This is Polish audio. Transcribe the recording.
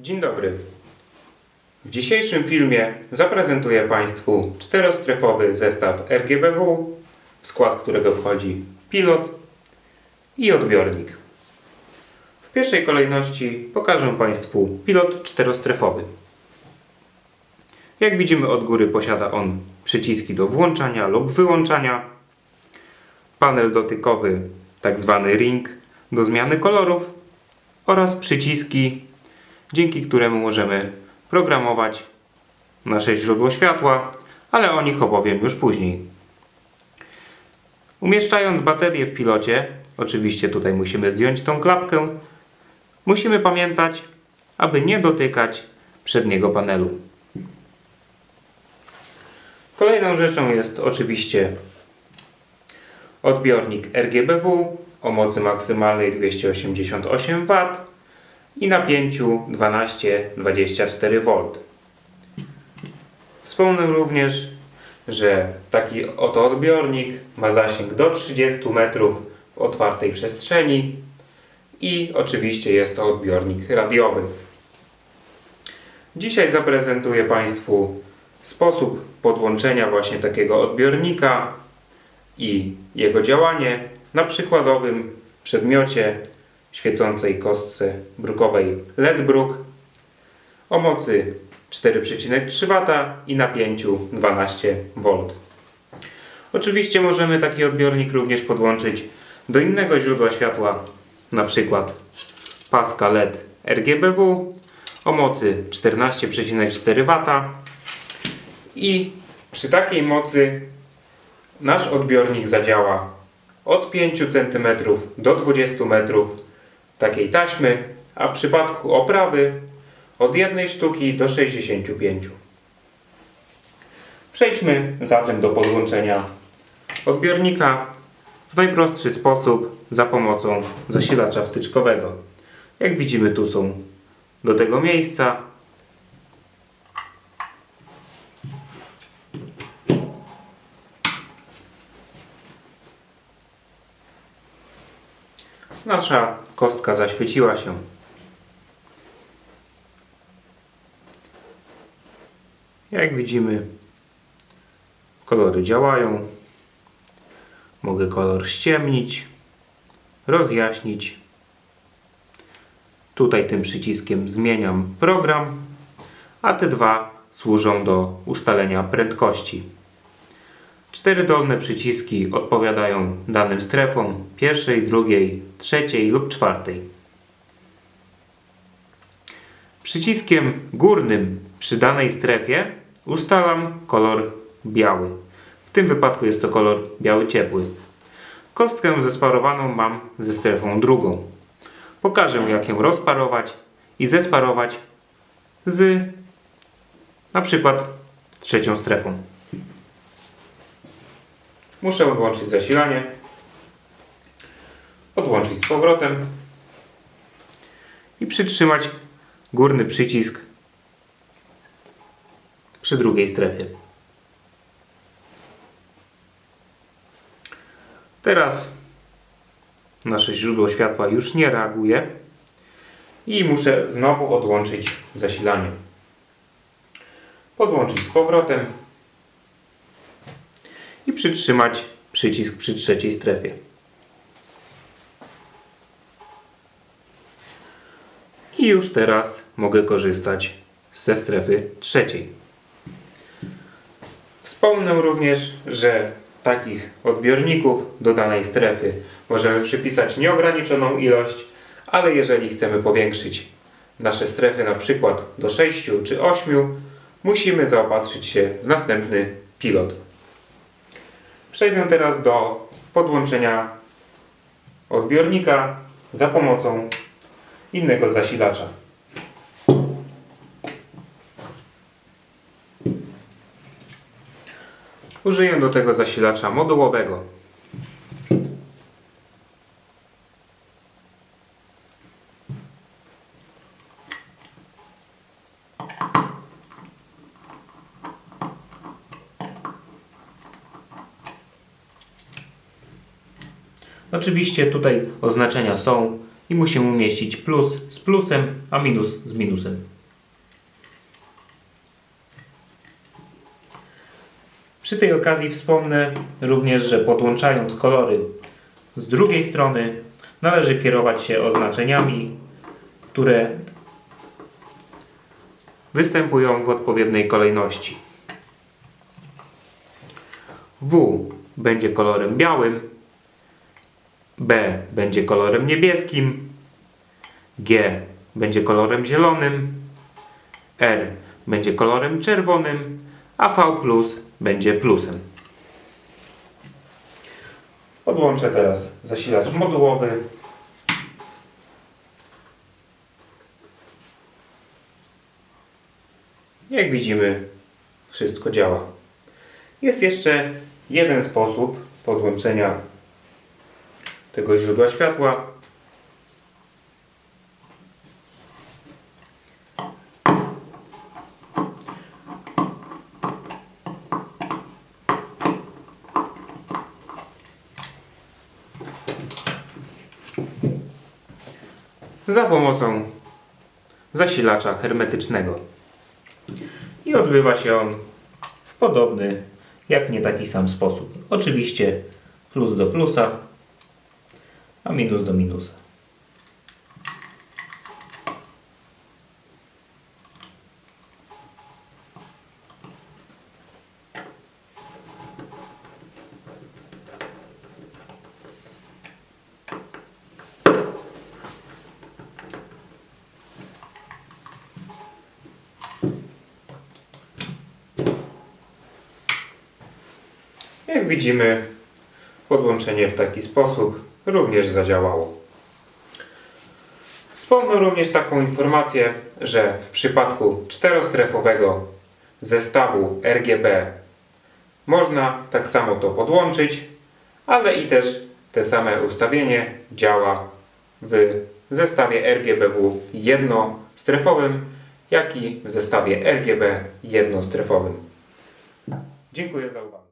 Dzień dobry. W dzisiejszym filmie zaprezentuję Państwu czterostrefowy zestaw RGBW, w skład którego wchodzi pilot i odbiornik. W pierwszej kolejności pokażę Państwu pilot czterostrefowy. Jak widzimy od góry posiada on przyciski do włączania lub wyłączania, panel dotykowy, tak zwany ring, do zmiany kolorów oraz przyciski, dzięki któremu możemy programować nasze źródło światła, ale o nich opowiem już później. Umieszczając baterię w pilocie, oczywiście tutaj musimy zdjąć tą klapkę, musimy pamiętać, aby nie dotykać przedniego panelu. Kolejną rzeczą jest oczywiście odbiornik RGBW o mocy maksymalnej 288 W i napięciu 12-24 V. Wspomnę również, że taki oto odbiornik ma zasięg do 30 metrów w otwartej przestrzeni i oczywiście jest to odbiornik radiowy. Dzisiaj zaprezentuję Państwu sposób podłączenia właśnie takiego odbiornika i jego działanie na przykładowym przedmiocie świecącej kostce brukowej LED-bruk o mocy 4,3 W i napięciu 12 V. Oczywiście możemy taki odbiornik również podłączyć do innego źródła światła, na przykład paska LED RGBW o mocy 14,4 W i przy takiej mocy nasz odbiornik zadziała od 5 cm do 20 metrów takiej taśmy, a w przypadku oprawy od jednej sztuki do 65. Przejdźmy zatem do podłączenia odbiornika w najprostszy sposób za pomocą zasilacza wtyczkowego. Jak widzimy tu są do tego miejsca Nasza kostka zaświeciła się. Jak widzimy, kolory działają. Mogę kolor ściemnić, rozjaśnić. Tutaj tym przyciskiem zmieniam program, a te dwa służą do ustalenia prędkości. Cztery dolne przyciski odpowiadają danym strefom pierwszej, drugiej, trzeciej lub czwartej. Przyciskiem górnym przy danej strefie ustalam kolor biały. W tym wypadku jest to kolor biały ciepły. Kostkę zesparowaną mam ze strefą drugą. Pokażę jak ją rozparować i zesparować z na przykład trzecią strefą. Muszę odłączyć zasilanie, podłączyć z powrotem i przytrzymać górny przycisk przy drugiej strefie. Teraz nasze źródło światła już nie reaguje i muszę znowu odłączyć zasilanie. Podłączyć z powrotem i przytrzymać przycisk przy trzeciej strefie. I już teraz mogę korzystać ze strefy trzeciej. Wspomnę również, że takich odbiorników do danej strefy możemy przypisać nieograniczoną ilość, ale jeżeli chcemy powiększyć nasze strefy na przykład do 6 czy 8, musimy zaopatrzyć się w następny pilot. Przejdę teraz do podłączenia odbiornika za pomocą innego zasilacza. Użyję do tego zasilacza modułowego. Oczywiście tutaj oznaczenia są i musimy umieścić plus z plusem, a minus z minusem. Przy tej okazji wspomnę również, że podłączając kolory z drugiej strony należy kierować się oznaczeniami, które występują w odpowiedniej kolejności. W będzie kolorem białym, B będzie kolorem niebieskim, G będzie kolorem zielonym, R będzie kolorem czerwonym, a V plus będzie plusem. Podłączę teraz zasilacz modułowy. Jak widzimy, wszystko działa. Jest jeszcze jeden sposób podłączenia tego źródła światła. za pomocą zasilacza hermetycznego. I odbywa się on w podobny, jak nie taki sam sposób. Oczywiście plus do plusa, a minus do minusa. Jak widzimy, podłączenie w taki sposób również zadziałało. Wspomnę również taką informację, że w przypadku czterostrefowego zestawu RGB można tak samo to podłączyć, ale i też te same ustawienie działa w zestawie RGBW jednostrefowym, jak i w zestawie RGB jednostrefowym. Dziękuję za uwagę.